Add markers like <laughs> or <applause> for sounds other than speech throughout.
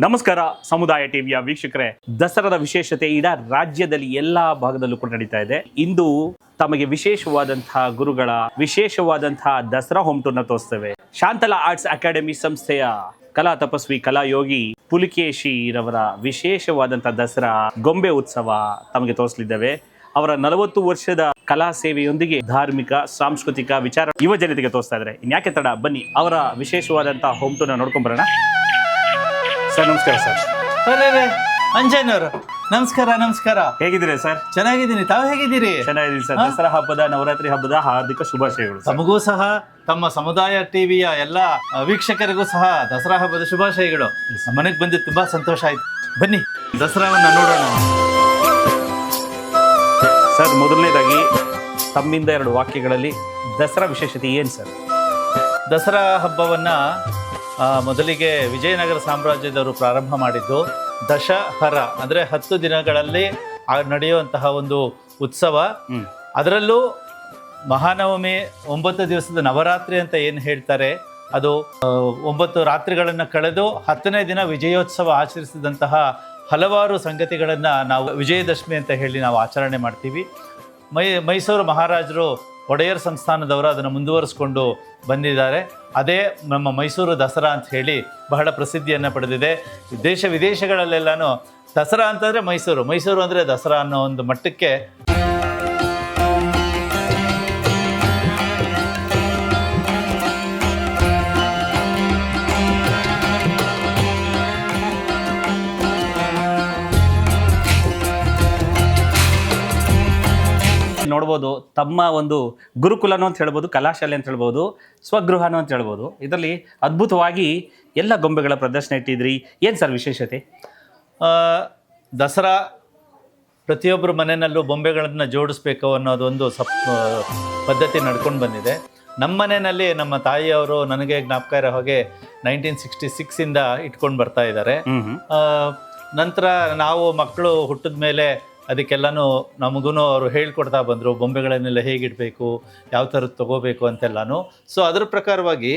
ನಮಸ್ಕಾರ, ಸಮುದಾಯ ಟಿವಿಯ ವೀಕ್ಷಕರೇ. ದಸರಾದ ವಿಶೇಷತೆ ಇಡೀ ರಾಜ್ಯದಲ್ಲಿ ಎಲ್ಲಾ ಭಾಗದಲ್ಲೂ ಕೂಡ ನಡೀತಾ ಇದೆ. ಇಂದು ತಮಗೆ ವಿಶೇಷವಾದಂತಹ ಗುರುಗಳ ವಿಶೇಷವಾದಂತಹ ದಸರಾ ಹೋಮ್ ಟೂರ್ನ ತೋರಿಸ್ತೇವೆ. ಶಾಂತಲಾ ಆರ್ಟ್ಸ್ ಅಕಾಡೆಮಿ ಸಂಸ್ಥೆಯ ಕಲಾ ತಪಸ್ವಿ ಪುಲಿಕೇಶಿ ರವರ ವಿಶೇಷವಾದಂತಹ ದಸರಾ ಗೊಂಬೆ ಉತ್ಸವ ತಮಗೆ ತೋರಿಸಲಿದ್ದೇವೆ. ಅವರ ನಲವತ್ತು ವರ್ಷದ ಕಲಾ ಸೇವೆಯೊಂದಿಗೆ ಧಾರ್ಮಿಕ, ಸಾಂಸ್ಕೃತಿಕ ವಿಚಾರ ಯುವ ಜನತೆಗೆ ತೋರಿಸ್ತಾ ಇದ್ದಾರೆ. ಇನ್ಯಾಕೆ ತಡ? ಬನ್ನಿ, ಅವರ ವಿಶೇಷವಾದಂತಹ ಹೋಮ್ ಟೂರ್ನ ನೋಡ್ಕೊಂಡ್ ಬರೋಣ. ಸರ್ ನಮಸ್ಕಾರ ಸರ್. ಅರೆ ಅಂಜನವರು ನಮಸ್ಕಾರ ನಮಸ್ಕಾರ. ಹೇಗಿದ್ದೀರಾ ಸರ್? ಚೆನ್ನಾಗಿದ್ದೀನಿ. ತಾವು ಹೇಗಿದ್ದೀರಿ? ಚೆನ್ನಾಗಿದ್ದೀನಿ ಸರ್. ದಸರಾ ಹಬ್ಬದ ನವರಾತ್ರಿ ಹಬ್ಬದ ಹಾರ್ದಿಕ ಶುಭಾಶಯಗಳು ತಮಗೂ ಸಹ ತಮ್ಮ ಸಮುದಾಯ ಟಿವಿಯ ಎಲ್ಲ ವೀಕ್ಷಕರಿಗೂ ಸಹ ದಸರಾ ಹಬ್ಬದ ಶುಭಾಶಯಗಳು. ಮನೆಗೆ ಬಂದು ತುಂಬಾ ಸಂತೋಷ ಆಯ್ತು. ಬನ್ನಿ ದಸರಾವನ್ನ ನೋಡೋಣ. ಸರ್ ಮೊದಲನೇದಾಗಿ ತಮ್ಮಿಂದ ಎರಡು ವಾಕ್ಯಗಳಲ್ಲಿ ದಸರಾ ವಿಶೇಷತೆ ಏನು ಸರ್? ದಸರಾ ಹಬ್ಬವನ್ನ ಮೊದಲಿಗೆ ವಿಜಯನಗರ ಸಾಮ್ರಾಜ್ಯದವರು ಪ್ರಾರಂಭ ಮಾಡಿದ್ದು ದಶಹರ ಅಂದರೆ ಹತ್ತು ದಿನಗಳಲ್ಲಿ ನಡೆಯುವಂತಹ ಒಂದು ಉತ್ಸವ. ಅದರಲ್ಲೂ ಮಹಾನವಮಿ ಒಂಬತ್ತು ದಿವಸದ ನವರಾತ್ರಿ ಅಂತ ಏನು ಹೇಳ್ತಾರೆ? ಅದು ಒಂಬತ್ತು ರಾತ್ರಿಗಳನ್ನು ಕಳೆದು ಹತ್ತನೇ ದಿನ ವಿಜಯೋತ್ಸವ ಆಚರಿಸಿದಂತಹ ಹಲವಾರು ಸಂಗತಿಗಳನ್ನು ನಾವು ವಿಜಯದಶಮಿ ಅಂತ ಹೇಳಿ ನಾವು ಆಚರಣೆ ಮಾಡ್ತೀವಿ. ಮೈ ಮೈಸೂರು ಮಹಾರಾಜರು ಒಡೆಯರ್ ಸಂಸ್ಥಾನದವರು ಅದನ್ನು ಮುಂದುವರಿಸ್ಕೊಂಡು ಬಂದಿದ್ದಾರೆ. ಅದೇ ನಮ್ಮ ಮೈಸೂರು ದಸರಾ ಅಂತ ಹೇಳಿ ಬಹಳ ಪ್ರಸಿದ್ಧಿಯನ್ನು ಪಡೆದಿದೆ. ದೇಶ ವಿದೇಶಗಳಲ್ಲೆಲ್ಲನೂ ದಸರಾ ಅಂತಂದರೆ ಮೈಸೂರು. ಮೈಸೂರು ಅಂದರೆ ದಸರಾ ಅನ್ನೋ ಒಂದು ಮಟ್ಟಕ್ಕೆ ನೋಡ್ಬೋದು ತಮ್ಮ ಒಂದು ಗುರುಕುಲನೂ ಅಂತ ಹೇಳ್ಬೋದು ಕಲಾಶಾಲೆ ಅಂತ ಹೇಳ್ಬೋದು ಸ್ವಗೃಹನೂ ಅಂತ ಹೇಳ್ಬೋದು. ಇದರಲ್ಲಿ ಅದ್ಭುತವಾಗಿ ಎಲ್ಲ ಗೊಂಬೆಗಳ ಪ್ರದರ್ಶನ ಇಟ್ಟಿದ್ರಿ. ಏನು ಸರ್ ವಿಶೇಷತೆ? ದಸರಾ ಪ್ರತಿಯೊಬ್ಬರ ಮನೆಯಲ್ಲೂ ಬೊಂಬೆಗಳನ್ನು ಜೋಡಿಸ್ಬೇಕು ಅನ್ನೋದೊಂದು ಸಪ್ ಪದ್ಧತಿ ನಡ್ಕೊಂಡು ಬಂದಿದೆ. ನಮ್ಮ ಮನೆಯಲ್ಲಿ ನಮ್ಮ ತಾಯಿಯವರು ನನಗೆ ಜ್ಞಾಪಕ ಇರೋ ಹಾಗೆ ನೈನ್ಟೀನ್ ಸಿಕ್ಸ್ಟಿ ಸಿಕ್ಸಿಂದ ಇಟ್ಕೊಂಡು ಬರ್ತಾ ಇದ್ದಾರೆ. ನಂತರ ನಾವು ಮಕ್ಕಳು ಹುಟ್ಟಿದ ಮೇಲೆ ಅದಕ್ಕೆಲ್ಲನೂ ನಮಗೂ ಅವರು ಹೇಳ್ಕೊಡ್ತಾ ಬಂದರು ಬೊಂಬೆಗಳನ್ನೆಲ್ಲ ಹೇಗಿಡಬೇಕು ಯಾವ ಥರದ್ದು ತಗೋಬೇಕು ಅಂತೆಲ್ಲನೂ. ಸೊ ಅದರ ಪ್ರಕಾರವಾಗಿ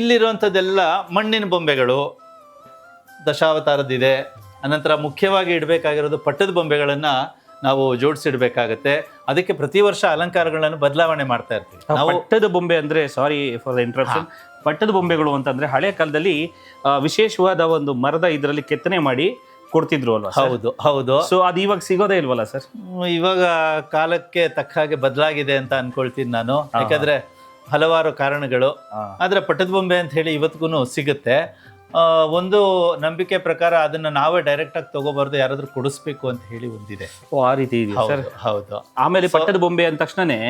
ಇಲ್ಲಿರುವಂಥದ್ದೆಲ್ಲ ಮಣ್ಣಿನ ಬೊಂಬೆಗಳು ದಶಾವತಾರದ್ದಿದೆ. ಅನಂತರ ಮುಖ್ಯವಾಗಿ ಇಡಬೇಕಾಗಿರೋದು ಪಟ್ಟದ ಬೊಂಬೆಗಳನ್ನು ನಾವು ಜೋಡಿಸಿಡಬೇಕಾಗತ್ತೆ. ಅದಕ್ಕೆ ಪ್ರತಿ ವರ್ಷ ಅಲಂಕಾರಗಳನ್ನು ಬದಲಾವಣೆ ಮಾಡ್ತಾ ಇರ್ತೀವಿ. ನಾವು ಪಟ್ಟದ ಬೊಂಬೆ ಅಂದ್ರೆ ಸಾರಿ ಫಾರ್ ದ ಇಂಟ್ರಪ್ಷನ್ ಪಟ್ಟದ ಬೊಂಬೆಗಳು ಅಂತಂದ್ರೆ ಹಳೆ ಕಾಲದಲ್ಲಿ ವಿಶೇಷವಾದ ಒಂದು ಮರದ ಇದರಲ್ಲಿ ಕೆತ್ತನೆ ಮಾಡಿ ಕೊಡ್ತಿದ್ರು ಅಲ್ವಾ ಹೌದು ಹೌದು. ಸೊ ಅದು ಇವಾಗ ಸಿಗೋದೇ ಇಲ್ವಲ್ಲ ಸರ್? ಇವಾಗ ಕಾಲಕ್ಕೆ ತಕ್ಕ ಹಾಗೆ ಬದಲಾಗಿದೆ ಅಂತ ಅನ್ಕೊಳ್ತೀನಿ ನಾನು. ಯಾಕಂದ್ರೆ ಹಲವಾರು ಕಾರಣಗಳು. ಆದ್ರೆ ಪಟ್ಟದ ಬೊಂಬೆ ಅಂತ ಹೇಳಿ ಇವತ್ತಿಗೂ ಸಿಗುತ್ತೆ. ಒಂದು ನಂಬಿಕೆ ಪ್ರಕಾರ ಅದನ್ನ ನಾವೇ ಡೈರೆಕ್ಟ್ ಆಗಿ ತಗೋಬಾರ್ದು ಯಾರಾದ್ರೂ ಕೊಡಿಸ್ಬೇಕು ಅಂತ ಹೇಳಿ ಒಂದಿದೆ. ಓ ಆ ರೀತಿ ಇದೆಯಾ ಸರ್? ಹೌದು ಆಮೇಲೆ ಪಟ್ಟದ ಬೊಂಬೆ ಅಂದ ತಕ್ಷಣನೇ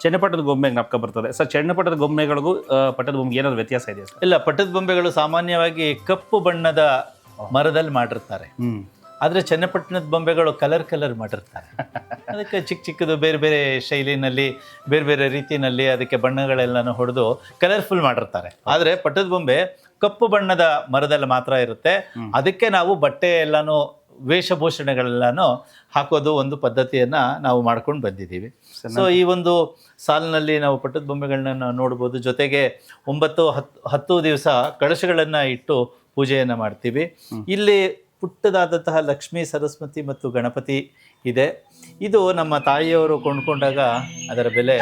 ಚೆನ್ನಪಟ್ಟದ ಗೊಂಬೆ ನಾಪಕ ಬರ್ತದೆ. ಸರ್ ಚೆನ್ನಪಟ್ಟದ ಗೊಂಬೆಗಳಿಗೂ ಆ, ಪಟ್ಟದ ಬೊಂಬೆಗೆ ಏನಾದ್ರು ವ್ಯತ್ಯಾಸ ಇದೆಯಾ ಇಲ್ಲ ಪಟ್ಟದ ಬೊಂಬೆಗಳು ಸಾಮಾನ್ಯವಾಗಿ ಕಪ್ಪು ಬಣ್ಣದ ಮರದಲ್ಲಿ ಮಾಡಿರ್ತಾರೆ. ಆದರೆ ಚನ್ನಪಟ್ಟಣದ ಬೊಂಬೆಗಳು ಕಲರ್ ಕಲರ್ ಮಾಡಿರ್ತಾರೆ. <laughs> ಅದಕ್ಕೆ ಚಿಕ್ಕ ಚಿಕ್ಕದು ಬೇರೆ ಬೇರೆ ಶೈಲಿನಲ್ಲಿ ಬೇರೆ ಬೇರೆ ರೀತಿಯಲ್ಲಿ ಅದಕ್ಕೆ ಬಣ್ಣಗಳೆಲ್ಲನೂ ಹೊಡೆದು ಕಲರ್ಫುಲ್ ಮಾಡಿರ್ತಾರೆ. ಆದರೆ ಪಟ್ಟದ ಬೊಂಬೆ ಕಪ್ಪು ಬಣ್ಣದ ಮರದಲ್ಲಿ ಮಾತ್ರ ಇರುತ್ತೆ. ಅದಕ್ಕೆ ನಾವು ಬಟ್ಟೆ ಎಲ್ಲಾನು ವೇಷಭೂಷಣಗಳೆಲ್ಲನೂ ಹಾಕೋದು ಒಂದು ಪದ್ಧತಿಯನ್ನ ನಾವು ಮಾಡ್ಕೊಂಡು ಬಂದಿದ್ದೀವಿ. ಸೊ ಈ ಒಂದು ಸಾಲಿನಲ್ಲಿ ನಾವು ಪಟ್ಟದ ಬೊಂಬೆಗಳನ್ನ ನೋಡ್ಬೋದು. ಜೊತೆಗೆ ಒಂಬತ್ತು ಹತ್ತು ಹತ್ತು ದಿವಸ ಕಳಶಗಳನ್ನು ಇಟ್ಟು ಪೂಜೆಯನ್ನು ಮಾಡ್ತೀವಿ. ಇಲ್ಲಿ ಪುಟ್ಟದಾದಂತಹ ಲಕ್ಷ್ಮೀ ಸರಸ್ವತಿ ಮತ್ತು ಗಣಪತಿ ಇದೆ. ಇದು ನಮ್ಮ ತಾಯಿಯವರು ಕೊಂಡ್ಕೊಂಡಾಗ ಅದರ ಬೆಲೆ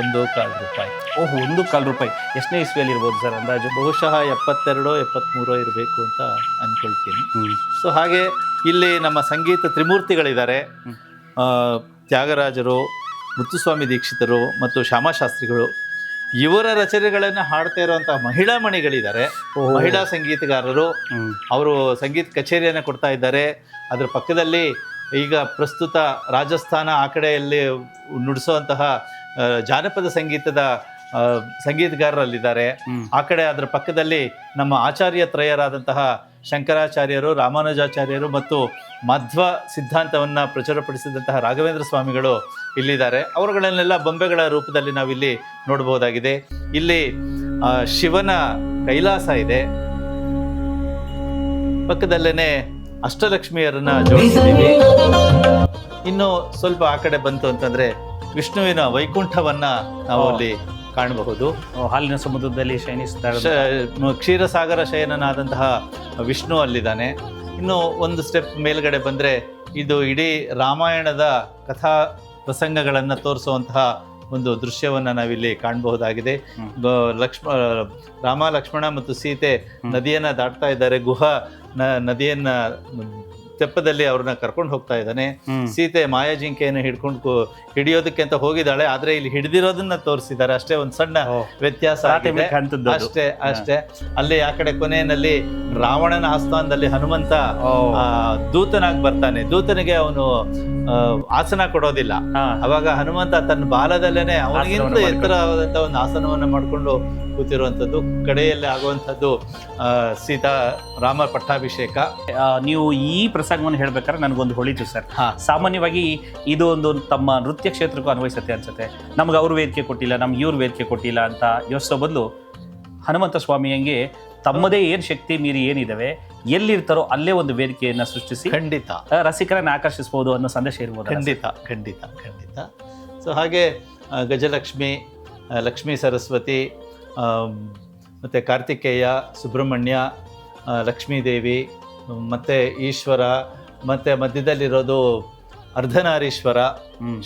ಒಂದು ಕಾಲು ರೂಪಾಯಿ. ಓಹ್ ಒಂದು ಕಾಲು ರೂಪಾಯಿ. ಎಷ್ಟನೇ ಇಸ್ವಿಯಲ್ಲಿ ಇರ್ಬೋದು ಸರ್ ಅಂದಾಜು? ಬಹುಶಃ ಎಪ್ಪತ್ತೆರಡೋ ಎಪ್ಪತ್ತ್ಮೂರೋ ಇರಬೇಕು ಅಂತ ಅಂದ್ಕೊಳ್ತೀನಿ ಸೊ ಹಾಗೆ ಇಲ್ಲಿ ನಮ್ಮ ಸಂಗೀತ ತ್ರಿಮೂರ್ತಿಗಳಿದ್ದಾರೆ. ತ್ಯಾಗರಾಜರು ಮುತ್ತುಸ್ವಾಮಿ ದೀಕ್ಷಿತರು ಮತ್ತು ಶ್ಯಾಮಶಾಸ್ತ್ರಿಗಳು ಇವರ ರಚನೆಗಳನ್ನು ಹಾಡ್ತಾ ಇರುವಂತಹ ಮಹಿಳಾ ಮಣಿಗಳಿದ್ದಾರೆ. ಮಹಿಳಾ ಸಂಗೀತಗಾರರು ಅವರು ಸಂಗೀತ ಕಚೇರಿಯನ್ನು ಕೊಡ್ತಾ ಇದ್ದಾರೆ. ಅದರ ಪಕ್ಕದಲ್ಲಿ ಈಗ ಪ್ರಸ್ತುತ ರಾಜಸ್ಥಾನ ಆ ಕಡೆಯಲ್ಲಿ ನುಡಿಸುವಂತಹ ಜಾನಪದ ಸಂಗೀತದ ಸಂಗೀತಗಾರರಲ್ಲಿದ್ದಾರೆ. ಆ ಕಡೆ ಅದರ ಪಕ್ಕದಲ್ಲಿ ನಮ್ಮ ಆಚಾರ್ಯ ತ್ರಯರಾದಂತಹ ಶಂಕರಾಚಾರ್ಯರು ರಾಮಾನುಜಾಚಾರ್ಯರು ಮತ್ತು ಮಧ್ವ ಸಿದ್ಧಾಂತವನ್ನು ಪ್ರಚುರಪಡಿಸಿದಂತಹ ರಾಘವೇಂದ್ರ ಸ್ವಾಮಿಗಳು ಇಲ್ಲಿದ್ದಾರೆ. ಅವರುಗಳನ್ನೆಲ್ಲ ಬೊಂಬೆಗಳ ರೂಪದಲ್ಲಿ ನಾವಿಲ್ಲಿ ನೋಡಬಹುದಾಗಿದೆ ಇಲ್ಲಿ ಶಿವನ ಕೈಲಾಸ ಇದೆ. ಪಕ್ಕದಲ್ಲೇನೆ ಅಷ್ಟಲಕ್ಷ್ಮಿಯರನ್ನ ಜೋಡಿಸಿದ್ದೀವಿ. ಇನ್ನು ಸ್ವಲ್ಪ ಆ ಕಡೆ ಬಂತು ಅಂತಂದ್ರೆ ವಿಷ್ಣುವಿನ ವೈಕುಂಠವನ್ನ ನಾವು ಅಲ್ಲಿ ಕಾಣಬಹುದು ಹಾಲಿನ ಸಮುದ್ರದಲ್ಲಿ ಶಯನಿಸ್ತಾ. ಕ್ಷೀರಸಾಗರ ಶಯನನಾದಂತಹ ವಿಷ್ಣು ಅಲ್ಲಿದ್ದಾನೆ ಇನ್ನು ಒಂದು ಸ್ಟೆಪ್ ಮೇಲ್ಗಡೆ ಬಂದರೆ ಇದು ಇಡೀ ರಾಮಾಯಣದ ಕಥಾ ಪ್ರಸಂಗಗಳನ್ನು ತೋರಿಸುವಂತಹ ಒಂದು ದೃಶ್ಯವನ್ನು ನಾವಿಲ್ಲಿ ಕಾಣಬಹುದಾಗಿದೆ ಲಕ್ಷ್ಮ ರಾಮ ಲಕ್ಷ್ಮಣ ಮತ್ತು ಸೀತೆ. ನದಿಯನ್ನು ದಾಟ್ತಾ ಇದ್ದಾರೆ ಗುಹ ನದಿಯನ್ನ ತೆಪ್ಪದಲ್ಲಿ ಅವ್ರನ್ನ ಕರ್ಕೊಂಡು ಹೋಗ್ತಾ ಇದ್ದಾನೆ. ಸೀತೆ ಮಾಯಾಜಿಂಕೆಯನ್ನು ಹಿಡ್ಕೊಂಡು ಹಿಡಿಯೋದಕ್ಕೆ ಅಂತ ಹೋಗಿದ್ದಾಳೆ. ಆದ್ರೆ ಇಲ್ಲಿ ಹಿಡಿದಿರೋದನ್ನ ತೋರಿಸಿದ್ದಾರೆ. ಅಷ್ಟೇ ಒಂದು ಸಣ್ಣ ವ್ಯತ್ಯಾಸ. ಅಷ್ಟೇ ಅಷ್ಟೇ. ಅಲ್ಲಿ ಆ ಕಡೆ ಕೊನೆಯಲ್ಲಿ ರಾವಣನ ಆಸ್ಥಾನದಲ್ಲಿ ಹನುಮಂತ ದೂತನಾಗಿ ಬರ್ತಾನೆ. ದೂತನಿಗೆ ಅವನು ಆಸನ ಕೊಡೋದಿಲ್ಲ. ಅವಾಗ ಹನುಮಂತ ತನ್ನ ಬಾಲದಲ್ಲೇನೆ ಅವನಿಗಿಂತ ಎತ್ತರವಾದಂತ ಒಂದು ಆಸನವನ್ನು ಮಾಡಿಕೊಂಡು ಕೂತಿರುವಂಥದ್ದು. ಕಡೆಯಲ್ಲಿ ಆಗುವಂಥದ್ದು ಸೀತಾ ರಾಮ ಪಟ್ಟಾಭಿಷೇಕ. ನೀವು ಈ ಪ್ರಸಂಗವನ್ನು ಹೇಳ್ಬೇಕಾದ್ರೆ ನನಗೊಂದು ಹೊಳಿತು ಸರ್. ಹಾ. ಸಾಮಾನ್ಯವಾಗಿ ಇದು ಒಂದು ತಮ್ಮ ನೃತ್ಯ ಕ್ಷೇತ್ರಕ್ಕೂ ಅನ್ವಯಿಸುತ್ತೆ ಅನ್ಸುತ್ತೆ. ನಮ್ಗೆ ಅವ್ರ ವೇದಿಕೆ ಕೊಟ್ಟಿಲ್ಲ ನಮ್ಗೆ ಇವ್ರ ವೇದಿಕೆ ಕೊಟ್ಟಿಲ್ಲ ಅಂತ ಯೋಚಿಸೋ ಬದಲು ಹನುಮಂತ ಸ್ವಾಮಿಯಂಗೆ ತಮ್ಮದೇ ಏನು ಶಕ್ತಿ ಮೀರಿ ಏನಿದಾವೆ ಎಲ್ಲಿರ್ತಾರೋ ಅಲ್ಲೇ ಒಂದು ವೇದಿಕೆಯನ್ನ ಸೃಷ್ಟಿಸಿ ಖಂಡಿತ. ರಸಿಕರನ್ನು ಆಕರ್ಷಿಸಬಹುದು ಅನ್ನೋ ಸಂದೇಶ ಇರ್ಬೋದು ಖಂಡಿತ ಖಂಡಿತ ಖಂಡಿತ. ಸೊ ಹಾಗೆ ಗಜಲಕ್ಷ್ಮಿ ಲಕ್ಷ್ಮೀ ಸರಸ್ವತಿ ಮತ್ತೆ ಕಾರ್ತಿಕೇಯ ಸುಬ್ರಹ್ಮಣ್ಯ ಲಕ್ಷ್ಮೀದೇವಿ ಮತ್ತು ಈಶ್ವರ ಮತ್ತು ಮಧ್ಯದಲ್ಲಿರೋದು ಅರ್ಧನಾರೀಶ್ವರ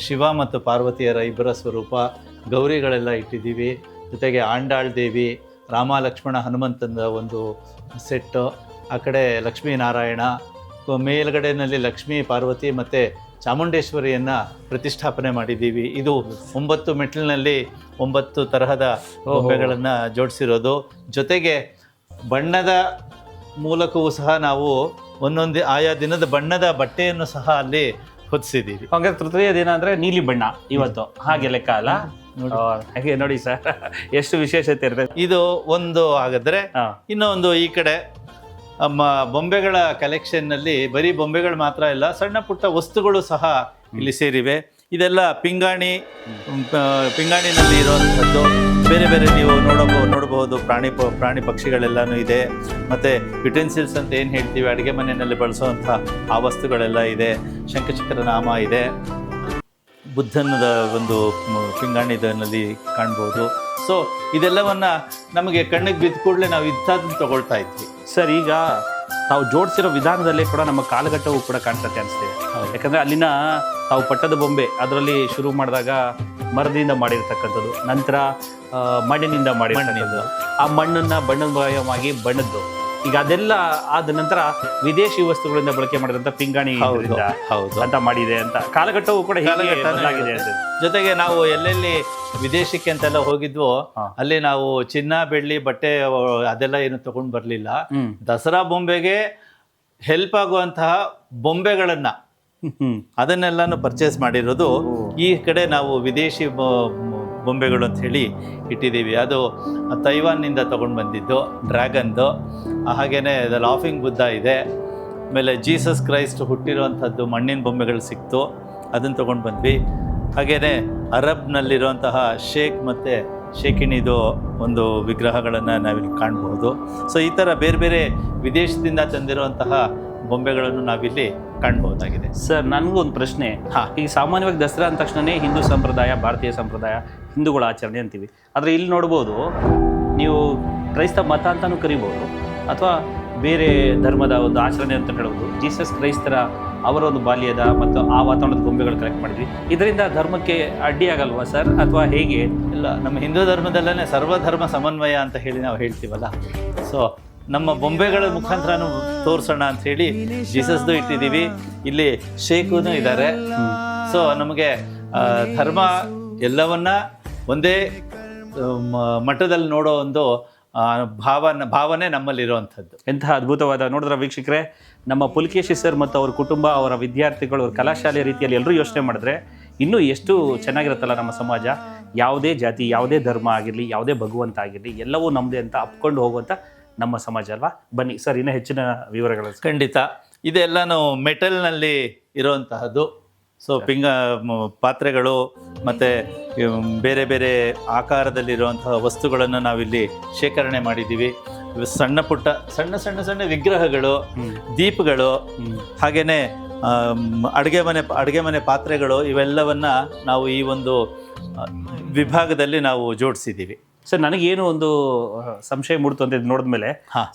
ಶಿವ ಮತ್ತು ಪಾರ್ವತಿಯರ ಇಬ್ಬರ ಸ್ವರೂಪ ಗೌರಿಗಳೆಲ್ಲ ಇಟ್ಟಿದ್ದೀವಿ. ಜೊತೆಗೆ ಆಂಡಾಳ್ ದೇವಿ ರಾಮ ಲಕ್ಷ್ಮಣ ಹನುಮಂತನ ಒಂದು ಸೆಟ್ಟು ಆ ಕಡೆ ಲಕ್ಷ್ಮೀನಾರಾಯಣ ನಾರಾಯಣ ಮೇಲ್ಗಡೆನಲ್ಲಿ ಲಕ್ಷ್ಮೀ ಪಾರ್ವತಿ ಮತ್ತು ಚಾಮುಂಡೇಶ್ವರಿಯನ್ನು ಪ್ರತಿಷ್ಠಾಪನೆ ಮಾಡಿದ್ದೀವಿ. ಇದು ಒಂಬತ್ತು ಮೆಟ್ಟಿಲಿನಲ್ಲಿ ಒಂಬತ್ತು ತರಹದ ಬೊಂಬೆಗಳನ್ನು ಜೋಡಿಸಿರೋದು. ಜೊತೆಗೆ ಬಣ್ಣದ ಮೂಲಕವೂ ಸಹ ನಾವು ಒಂದೊಂದು ಆಯಾ ದಿನದ ಬಣ್ಣದ ಬಟ್ಟೆಯನ್ನು ಸಹ ಅಲ್ಲಿ ಹೊದಿಸಿದ್ದೀವಿ. ಹಂಗಾದ್ರೆ ತೃತೀಯ ದಿನ ಅಂದ್ರೆ ನೀಲಿ ಬಣ್ಣ ಇವತ್ತು. ಹಾಗೆ ಲೆಕ್ಕ ಅಲ್ಲ? ಹಾಗೆ ನೋಡಿ ಸರ್. ಎಷ್ಟು ವಿಶೇಷತೆ ಇರ್ತದೆ. ಇದು ಒಂದು ಆಗಿದ್ರೆ ಹಾ. ಇನ್ನೊಂದು ಈ ಕಡೆ ನಮ್ಮ ಬೊಂಬೆಗಳ ಕಲೆಕ್ಷನ್ನಲ್ಲಿ ಬರೀ ಬೊಂಬೆಗಳು ಮಾತ್ರ ಇಲ್ಲ ಸಣ್ಣ ಪುಟ್ಟ ವಸ್ತುಗಳು ಸಹ ಇಲ್ಲಿ ಸೇರಿವೆ. ಇದೆಲ್ಲ ಪಿಂಗಾಣಿ ಪಿಂಗಾಣಿನಲ್ಲಿ ಇರುವಂಥದ್ದು. ಬೇರೆ ಬೇರೆ ನೀವು ನೋಡಬಹುದು ನೋಡಬಹುದು, ಪ್ರಾಣಿ ಪ್ರಾಣಿ ಪಕ್ಷಿಗಳೆಲ್ಲನೂ ಇದೆ. ಮತ್ತು ಯುಟೆನ್ಸಿಲ್ಸ್ ಅಂತ ಏನು ಹೇಳ್ತೀವಿ? ಅಡುಗೆ ಮನೆಯಲ್ಲಿ ಬಳಸುವಂಥ ಆ ವಸ್ತುಗಳೆಲ್ಲ ಇದೆ. ಶಂಕಚಕ್ರ ನಾಮ ಇದೆ. ಬುದ್ಧನದ ಒಂದು ಪಿಂಗಾಣಿದಲ್ಲಿ ಕಾಣ್ಬೋದು. ಸೊ ಇದೆಲ್ಲವನ್ನ ನಮಗೆ ಕಣ್ಣಿಗೆ ಬಿದ್ದ ಕೂಡಲೇ ನಾವು ಇಂಥದ್ದನ್ನು ತಗೊಳ್ತಾ ಇದ್ವಿ. ಸರ್, ಈಗ ತಾವು ಜೋಡಿಸಿರೋ ವಿಧಾನದಲ್ಲೇ ಕೂಡ ನಮ್ಮ ಕಾಲಘಟ್ಟವು ಕೂಡ ಕಾಣಿಸುತ್ತೆ ಅನಿಸ್ತಿದೆ. ಯಾಕಂದರೆ ಅಲ್ಲಿನ ತಾವು ಪಟ್ಟದ ಬೊಂಬೆ ಅದರಲ್ಲಿ ಶುರು ಮಾಡಿದಾಗ ಮರದಿಂದ ಮಾಡಿರ್ತಕ್ಕಂಥದ್ದು ನಂತರ ಮಣ್ಣಿನಿಂದ ಮಾಡಿ ಆ ಮಣ್ಣನ್ನ ಬಣ್ಣಮಯವಾಗಿ ಬಣ್ಣದ್ದು. ಈಗ ಅದೆಲ್ಲ ಆದ ನಂತರ ವಿದೇಶಿ ವಸ್ತುಗಳಿಂದ ಬಳಕೆ ಮಾಡಿದಂತ ಪಿಂಗಾಣಿ ಹೌದು ಅಂತ ಮಾಡಿದೆ ಅಂತ. ಕಾಲಘಟ್ಟವು ಕೂಡ. ಜೊತೆಗೆ ನಾವು ಎಲ್ಲೆಲ್ಲಿ ವಿದೇಶಕ್ಕೆ ಅಂತೆಲ್ಲ ಹೋಗಿದ್ವು ಅಲ್ಲಿ ನಾವು ಚಿನ್ನ ಬೆಳ್ಳಿ ಬಟ್ಟೆ ಅದೆಲ್ಲ ಏನು ತಗೊಂಡ್ ಬರ್ಲಿಲ್ಲ. ದಸರಾ ಬೊಂಬೆಗೆ ಹೆಲ್ಪ್ ಆಗುವಂತಹ ಬೊಂಬೆಗಳನ್ನ ಅದನ್ನೆಲ್ಲಾನು ಪರ್ಚೇಸ್ ಮಾಡಿರೋದು. ಈ ಕಡೆ ನಾವು ವಿದೇಶಿ ಬೊಂಬೆಗಳು ಅಂತ ಹೇಳಿ ಇಟ್ಟಿದ್ದೀವಿ. ಅದು ತೈವಾನ್ನಿಂದ ತೊಗೊಂಡು ಬಂದಿದ್ದು ಡ್ರ್ಯಾಗನ್ದು. ಹಾಗೆಯೇ ಲಾಫಿಂಗ್ ಬುದ್ಧ ಇದೆ. ಆಮೇಲೆ ಜೀಸಸ್ ಕ್ರೈಸ್ಟ್ ಹುಟ್ಟಿರುವಂಥದ್ದು ಮಣ್ಣಿನ ಬೊಂಬೆಗಳು ಸಿಕ್ತು. ಅದನ್ನು ತೊಗೊಂಡು ಬಂದ್ವಿ. ಹಾಗೆಯೇ ಅರಬ್ನಲ್ಲಿರುವಂತಹ ಶೇಖ್ ಮತ್ತು ಶೇಖಿಣಿದು ಒಂದು ವಿಗ್ರಹಗಳನ್ನು ನಾವಿಲ್ಲಿ ಕಾಣಬಹುದು ಸೊ ಈ ಥರ ಬೇರೆ ಬೇರೆ ವಿದೇಶದಿಂದ ತಂದಿರುವಂತಹ ಬೊಂಬೆಗಳನ್ನು ನಾವಿಲ್ಲಿ ಕಾಣಬಹುದಾಗಿದೆ ಸರ್ ನನಗೂ ಒಂದು ಪ್ರಶ್ನೆ. ಹಾ. ಈಗ ಸಾಮಾನ್ಯವಾಗಿ ದಸರಾ ಅಂದ ತಕ್ಷಣವೇ ಹಿಂದೂ ಸಂಪ್ರದಾಯ ಭಾರತೀಯ ಸಂಪ್ರದಾಯ ಹಿಂದೂಗಳ ಆಚರಣೆ ಅಂತೀವಿ. ಆದರೆ ಇಲ್ಲಿ ನೋಡ್ಬೋದು ನೀವು ಕ್ರೈಸ್ತ ಮತ ಅಂತಾನೂ ಕರಿಬೋದು ಅಥವಾ ಬೇರೆ ಧರ್ಮದ ಒಂದು ಆಚರಣೆ ಅಂತ ಹೇಳ್ಬೋದು ಜೀಸಸ್ ಕ್ರೈಸ್ತರ ಅವರ ಒಂದು ಬಾಲ್ಯದ ಮತ್ತು ಆ ವಾತಾವರಣದ ಗೊಂಬೆಗಳು ಕಲೆಕ್ಟ್ ಮಾಡಿದ್ವಿ. ಇದರಿಂದ ಧರ್ಮಕ್ಕೆ ಅಡ್ಡಿಯಾಗಲ್ವಾ ಸರ್? ಅಥವಾ ಹೇಗೆ? ಇಲ್ಲ ನಮ್ಮ ಹಿಂದೂ ಧರ್ಮದಲ್ಲೇ ಸರ್ವಧರ್ಮ ಸಮನ್ವಯ ಅಂತ ಹೇಳಿ ನಾವು ಹೇಳ್ತೀವಲ್ಲ. ಸೊ ನಮ್ಮ ಬೊಂಬೆಗಳ ಮುಖಾಂತರನೂ ತೋರಿಸೋಣ ಅಂತ ಹೇಳಿ ಜೀಸಸ್ದು ಇಟ್ಟಿದ್ದೀವಿ. ಇಲ್ಲಿ ಶೇಖುನು ಇದ್ದಾರೆ. ಸೊ ನಮಗೆ ಧರ್ಮ ಎಲ್ಲವನ್ನ ಒಂದೇ ಮಟ್ಟದಲ್ಲಿ ನೋಡೋ ಒಂದು ಭಾವನ ಭಾವನೆ ನಮ್ಮಲ್ಲಿರುವಂಥದ್ದು. ಎಂತಹ ಅದ್ಭುತವಾದ ನೋಡಿದ್ರೆ ವೀಕ್ಷಕರೇ ನಮ್ಮ ಪುಲಿಕೇಶಿ ಸರ್ ಮತ್ತು ಅವ್ರ ಕುಟುಂಬ ಅವರ ವಿದ್ಯಾರ್ಥಿಗಳು ಅವ್ರ ಕಲಾಶಾಲೆ ರೀತಿಯಲ್ಲಿ ಎಲ್ಲರೂ ಯೋಚನೆ ಮಾಡಿದ್ರೆ ಇನ್ನೂ ಎಷ್ಟು ಚೆನ್ನಾಗಿರುತ್ತಲ್ಲ ನಮ್ಮ ಸಮಾಜ. ಯಾವುದೇ ಜಾತಿ ಯಾವುದೇ ಧರ್ಮ ಆಗಿರಲಿ ಯಾವುದೇ ಭಗವಂತ ಆಗಿರಲಿ ಎಲ್ಲವೂ ನಮ್ಮದೇ ಅಂತ ಅಪ್ಕೊಂಡು ಹೋಗುವಂಥ ನಮ್ಮ ಸಮಾಜ ಅಲ್ವಾ? ಬನ್ನಿ ಸರ್ ಇನ್ನೂ ಹೆಚ್ಚಿನ ವಿವರಗಳು ಖಂಡಿತ. ಇದೆಲ್ಲನೂ ಮೆಟಲ್ನಲ್ಲಿ ಇರುವಂತಹದ್ದು. ಸೊ ಪಿಂಗ ಪಾತ್ರೆಗಳು ಮತ್ತು ಬೇರೆ ಬೇರೆ ಆಕಾರದಲ್ಲಿರುವಂತಹ ವಸ್ತುಗಳನ್ನು ನಾವಿಲ್ಲಿ ಶೇಖರಣೆ ಮಾಡಿದ್ದೀವಿ. ಸಣ್ಣ ಪುಟ್ಟ ಸಣ್ಣ ಸಣ್ಣ ಸಣ್ಣ ವಿಗ್ರಹಗಳು ದೀಪಗಳು ಹಾಗೆಯೇ ಅಡುಗೆ ಮನೆ ಅಡುಗೆ ಮನೆ ಪಾತ್ರೆಗಳು ಇವೆಲ್ಲವನ್ನು ನಾವು ಈ ಒಂದು ವಿಭಾಗದಲ್ಲಿ ನಾವು ಜೋಡಿಸಿದ್ದೀವಿ. ಸರ್ ನನಗೇನು ಒಂದು ಸಂಶಯ ಮೂಡ್ತು ಅಂತ ಇದು ನೋಡಿದ್ಮೇಲೆ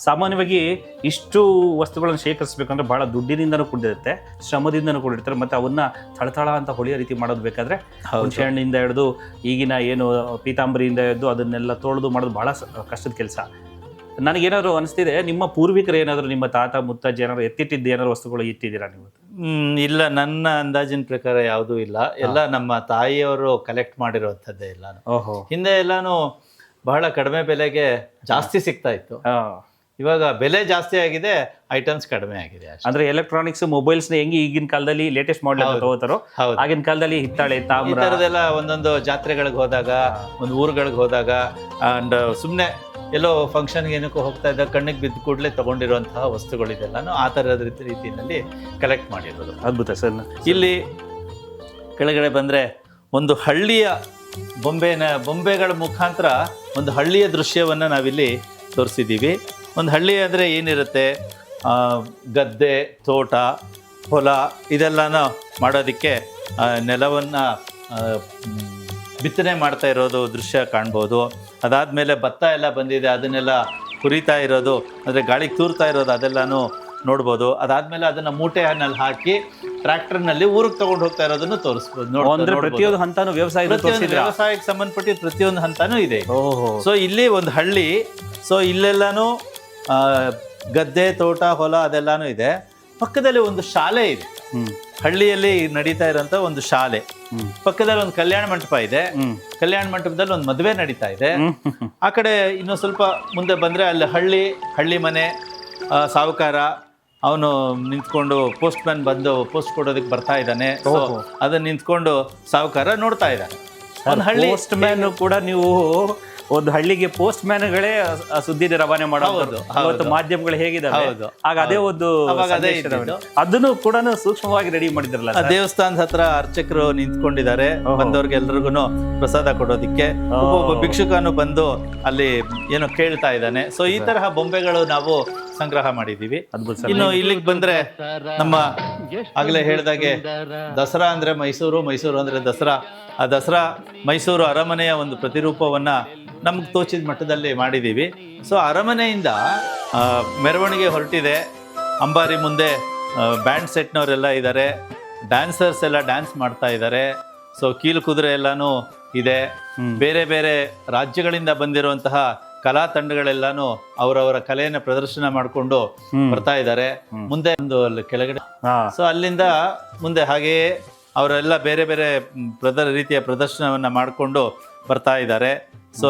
ಸಾಮಾನ್ಯವಾಗಿ ಇಷ್ಟು ವಸ್ತುಗಳನ್ನು ಶೇಖರಿಸಬೇಕಂದ್ರೆ ಬಹಳ ದುಡ್ಡಿನಿಂದನೂ ಕೂಡಿರುತ್ತೆ ಶ್ರಮದಿಂದನೂ ಕೂಡಿರ್ತಾರೆ ಮತ್ತೆ ಅವನ್ನ ಥಳಥಳ ಅಂತ ಹೊಳೆಯೋ ರೀತಿ ಮಾಡೋದು ಬೇಕಾದ್ರೆ. ಹುಣಸೆ ಹಣ್ಣಿಂದ ಹಿಡಿದು ಈಗಿನ ಏನು ಪೀತಾಂಬರಿಯಿಂದ ಹಿಡಿದು ಅದನ್ನೆಲ್ಲ ತೊಳೆದು ಮಾಡೋದು ಬಹಳ ಕಷ್ಟದ ಕೆಲಸ. ನನಗೇನಾದ್ರು ಅನಿಸ್ತಿದೆ ನಿಮ್ಮ ಪೂರ್ವಿಕರು ಏನಾದ್ರು ನಿಮ್ಮ ತಾತ ಮುತ್ತಜ್ಜಿ ಏನಾದ್ರು ಎತ್ತಿಟ್ಟಿದ್ದ ಏನಾದ್ರು ವಸ್ತುಗಳು ಇಟ್ಟಿದ್ದೀರಾ ನೀವು? ಹ್ಮ್, ಇಲ್ಲ ನನ್ನ ಅಂದಾಜಿನ ಪ್ರಕಾರ ಯಾವುದೂ ಇಲ್ಲ. ಎಲ್ಲ ನಮ್ಮ ತಾಯಿಯವರು ಕಲೆಕ್ಟ್ ಮಾಡಿರುವಂಥದ್ದೇ ಇಲ್ಲ. ಓಹೋ. ಹಿಂದೆ ಎಲ್ಲಾನು ಬಹಳ ಕಡಿಮೆ ಬೆಲೆಗೆ ಜಾಸ್ತಿ ಸಿಗ್ತಾ ಇತ್ತು. ಇವಾಗ ಬೆಲೆ ಜಾಸ್ತಿ ಆಗಿದೆ ಐಟಮ್ಸ್ ಕಡಿಮೆ ಆಗಿದೆ ಅಂದ್ರೆ ಎಲೆಕ್ಟ್ರಾನಿಕ್ಸ್ ಮೊಬೈಲ್ಸ್ನ ಹೆಂಗೆ ಈಗಿನ ಕಾಲದಲ್ಲಿ ಲೇಟೆಸ್ಟ್ ಮಾಡಲ್ ಹೋಗ್ತಾರೋ ತಗೋತಾರೋ ಆಗಿನ ಕಾಲದಲ್ಲಿ ಹಿತ್ತಾಳೆ ತಾಮ್ರದೆಲ್ಲ ಒಂದೊಂದು ಜಾತ್ರೆಗಳಿಗೆ ಹೋದಾಗ ಒಂದು ಊರುಗಳಿಗೆ ಹೋದಾಗ ಅಂಡ್ ಸುಮ್ಮನೆ ಎಲ್ಲೋ ಫಂಕ್ಷನ್ಗೆ ಏನಕ್ಕೂ ಹೋಗ್ತಾ ಇದ್ದಾಗ ಕಣ್ಣಿಗೆ ಬಿದ್ದ ಕೂಡಲೇ ತಗೊಂಡಿರುವಂತಹ ವಸ್ತುಗಳಿದೆಲ್ಲಾನು ಆ ಥರದ ರೀತಿ- ರೀತಿಯಲ್ಲಿ ಕಲೆಕ್ಟ್ ಮಾಡಿರೋದು. ಅದ್ಭುತ ಸರ್. ಇಲ್ಲಿ ಕೆಳಗಡೆ ಬಂದರೆ ಒಂದು ಹಳ್ಳಿಯ ಬೊಂಬೆನ, ಬೊಂಬೆಗಳ ಮುಖಾಂತರ ಒಂದು ಹಳ್ಳಿಯ ದೃಶ್ಯವನ್ನು ನಾವಿಲ್ಲಿ ತೋರಿಸಿದ್ದೀವಿ. ಒಂದು ಹಳ್ಳಿ ಅಂದರೆ ಏನಿರುತ್ತೆ? ಗದ್ದೆ, ತೋಟ, ಹೊಲ, ಇದೆಲ್ಲನ ಮಾಡೋದಕ್ಕೆ ನೆಲವನ್ನು ಬಿತ್ತನೆ ಮಾಡ್ತಾ ಇರೋದು ದೃಶ್ಯ ಕಾಣ್ಬೋದು. ಅದಾದಮೇಲೆ ಭತ್ತ ಎಲ್ಲ ಬಂದಿದೆ, ಅದನ್ನೆಲ್ಲ ಕುರಿತಾ ಇರೋದು ಅಂದರೆ ಗಾಳಿಗೆ ತೂರ್ತಾ ಇರೋದು ಅದೆಲ್ಲನೂ ನೋಡ್ಬೋದು. ಅದಾದಮೇಲೆ ಅದನ್ನ ಮೂಟೆಯಲ್ಲಿ ಹಾಕಿ ಟ್ರ್ಯಾಕ್ಟರ್ನಲ್ಲಿ ಊರಿಗೆ ತಗೊಂಡು ಹೋಗ್ತಾ ಇರೋದನ್ನು ತೋರಿಸ್ಬೋದು. ನೋಡಿ ಅಂದ್ರೆ. ಪ್ರತಿಯೊಂದು ಹಂತನೂ ವ್ಯವಸಾಯ ವ್ಯವಸಾಯಕ್ಕೆ ಸಂಬಂಧಪಟ್ಟ ಪ್ರತಿಯೊಂದು ಹಂತನೂ ಇದೆ. ಓಹೋ. ಸೊ ಇಲ್ಲಿ ಒಂದು ಹಳ್ಳಿ ಸೊ ಇಲ್ಲೆಲ್ಲಾನು ಗದ್ದೆ ತೋಟ ಹೊಲ ಅದೆಲ್ಲಾನು ಇದೆ. ಪಕ್ಕದಲ್ಲಿ ಒಂದು ಶಾಲೆ ಇದೆ. ಹಳ್ಳಿಯಲ್ಲಿ ನಡೀತಾ ಇರೋಂಥ ಒಂದು ಶಾಲೆ. ಪಕ್ಕದಲ್ಲಿ ಒಂದು ಕಲ್ಯಾಣ ಮಂಟಪ ಇದೆ. ಕಲ್ಯಾಣ ಮಂಟಪದಲ್ಲಿ ಒಂದು ಮದುವೆ ನಡೀತಾ ಇದೆ. ಆ ಕಡೆ ಇನ್ನೂ ಸ್ವಲ್ಪ ಮುಂದೆ ಬಂದರೆ ಅಲ್ಲಿ ಹಳ್ಳಿ ಹಳ್ಳಿ ಮನೆ ಸಾಹುಕಾರ ಅವನು ನಿಂತ್ಕೊಂಡು ಪೋಸ್ಟ್ ಮ್ಯಾನ್ ಬಂದು ಪೋಸ್ಟ್ ಕೊಡೋದಕ್ಕೆ ಬರ್ತಾ ಇದ್ದಾನೆ. ಅದನ್ನ ನಿಂತ್ಕೊಂಡು ಸಾಹುಕಾರ ನೋಡ್ತಾ ಇದ್ದಾನೆ. ಒಂದು ಹಳ್ಳಿ ಪೋಸ್ಟ್ ಮ್ಯಾನ್ ಕೂಡ ನೀವು ಒಂದು ಹಳ್ಳಿಗೆ ಪೋಸ್ಟ್ ಮ್ಯಾನ್ಗಳೇ ಸುದ್ದಿನ ರವಾನೆ ಮಾಡಬಹುದು ಮಾಡೋದು ಹೌದು. ಮಾಧ್ಯಮಗಳು ಹೇಗಿದಾವೆ ಆಗ ಅದೇ ಒಂದು ಅದನ್ನು ಕೂಡ ಸೂಕ್ಷ್ಮವಾಗಿ ರೆಡಿ ಮಾಡಿದ್ರಲ್ಲ ದೇವಸ್ಥಾನದ ಹತ್ರ ಅರ್ಚಕರು ನಿಂತ್ಕೊಂಡಿದ್ದಾರೆ. ಬಂದವ್ರಿಗೆ ಎಲ್ರಿಗೂ ಪ್ರಸಾದ ಕೊಡೋದಿಕ್ಕೆ. ಒಬ್ಬ ಭಿಕ್ಷುಕನು ಬಂದು ಅಲ್ಲಿ ಏನೋ ಕೇಳ್ತಾ ಇದ್ದಾನೆ. ಸೊ ಈ ತರಹ ಬೊಂಬೆಗಳು ನಾವು ಸಂಗ್ರಹ ಮಾಡಿದೀವಿ ಇನ್ನು ಇಲ್ಲಿಗೆ ಬಂದ್ರೆ ನಮ್ಮ ಆಗ್ಲೇ ಹೇಳಿದಾಗೆ ದಸರಾ ಅಂದ್ರೆ ಮೈಸೂರು ಮೈಸೂರು ಅಂದ್ರೆ ದಸರಾ. ಆ ದಸರಾ ಮೈಸೂರು ಅರಮನೆಯ ಒಂದು ಪ್ರತಿರೂಪವನ್ನ ನಮ್ಗೆ ತೋಚಿದ ಮಟ್ಟದಲ್ಲಿ ಮಾಡಿದ್ದೀವಿ ಸೊ ಅರಮನೆಯಿಂದ ಆ, ಮೆರವಣಿಗೆ ಹೊರಟಿದೆ. ಅಂಬಾರಿ ಮುಂದೆ ಬ್ಯಾಂಡ್ ಸೆಟ್ನವರೆಲ್ಲ ಇದ್ದಾರೆ ಡ್ಯಾನ್ಸರ್ಸ್ ಎಲ್ಲ ಡ್ಯಾನ್ಸ್ ಮಾಡ್ತಾ ಇದ್ದಾರೆ ಸೊ ಕೀಲು ಕುದುರೆ ಎಲ್ಲಾನು ಇದೆ. ಬೇರೆ ಬೇರೆ ರಾಜ್ಯಗಳಿಂದ ಬಂದಿರುವಂತಹ ಕಲಾ ತಂಡಗಳೆಲ್ಲಾನು ಅವರವರ ಕಲೆಯನ್ನ ಪ್ರದರ್ಶನ ಮಾಡಿಕೊಂಡು ಬರ್ತಾ ಇದ್ದಾರೆ. ಮುಂದೆ ಒಂದು ಅಲ್ಲಿ ಕೆಳಗಡೆ. ಸೊ ಅಲ್ಲಿಂದ ಮುಂದೆ ಹಾಗೆಯೇ ಅವರೆಲ್ಲ ಬೇರೆ ಬೇರೆ ಪ್ರದರ್ ರೀತಿಯ ಪ್ರದರ್ಶನವನ್ನ ಮಾಡಿಕೊಂಡು ಬರ್ತಾ ಇದ್ದಾರೆ. ಸೊ